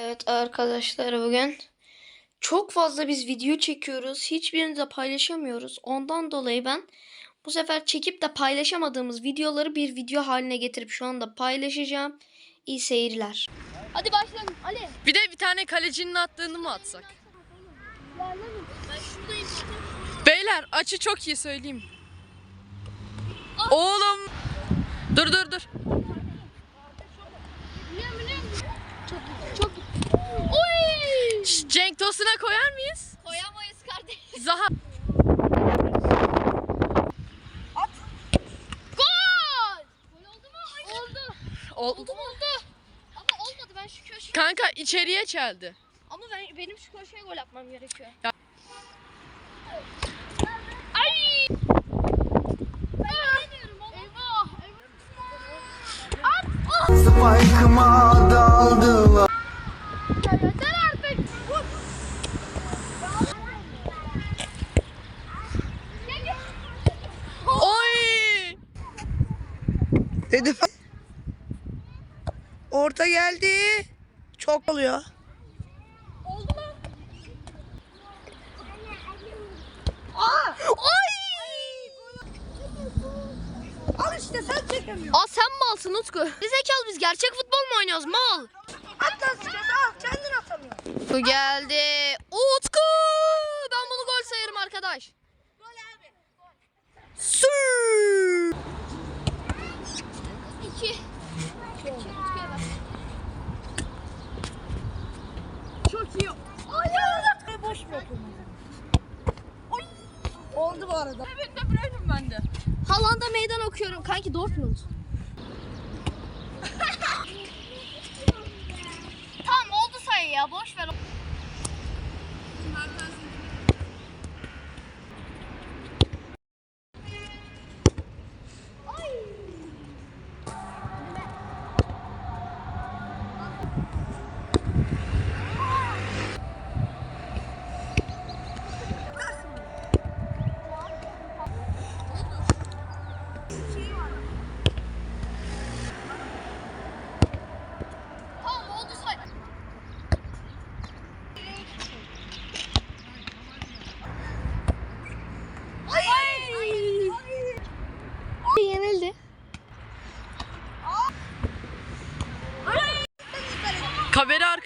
Evet arkadaşlar bugün çok fazla biz video çekiyoruz. Hiçbirini de paylaşamıyoruz. Ondan dolayı ben bu sefer çekip de paylaşamadığımız videoları bir video haline getirip şu anda paylaşacağım. İyi seyirler. Hadi başlayalım. Ali. Bir de bir tane kalecinin attığını mı atsak? Beyler açı çok iyi söyleyeyim. Oğlum. Dur dur dur. Zaha. Gol! Gol oldu mu? Oldu. Ol- Oldu mu? Oldu. Ama olmadı. Ben şu köşeye... Kanka içeriye çeldi. Ama ben, benim şu köşeye gol atmam gerekiyor. Ya- Ay! Ben Dedim. Orta geldi. Çok oluyor. Oldu mu? Al işte sen çekemiyorsun. Aa sen malsın Utku. Zekalı biz gerçek futbol mu oynuyoruz mal? At lan sıçrası al kendin atamıyorsun. Bu geldi. Utku! Ben bunu gol sayarım arkadaş. Sür. İki. İki Utku'ya ver. Çok iyi. Ay boş bırakın. Oldu bu arada. Evet de Bruyne'um ben de. Haaland'a meydan okuyorum kanki Dortmund.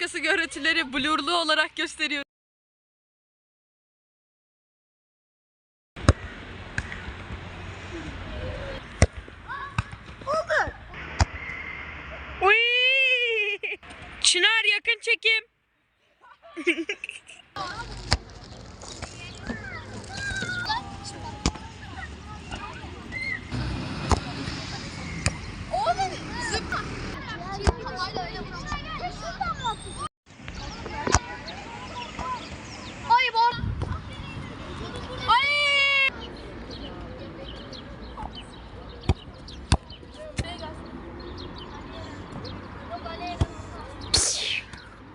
arkası görüntüleri blurlu olarak gösteriyorum. Oldu. Uy! Çınar yakın çekim. Oğlum zıpla.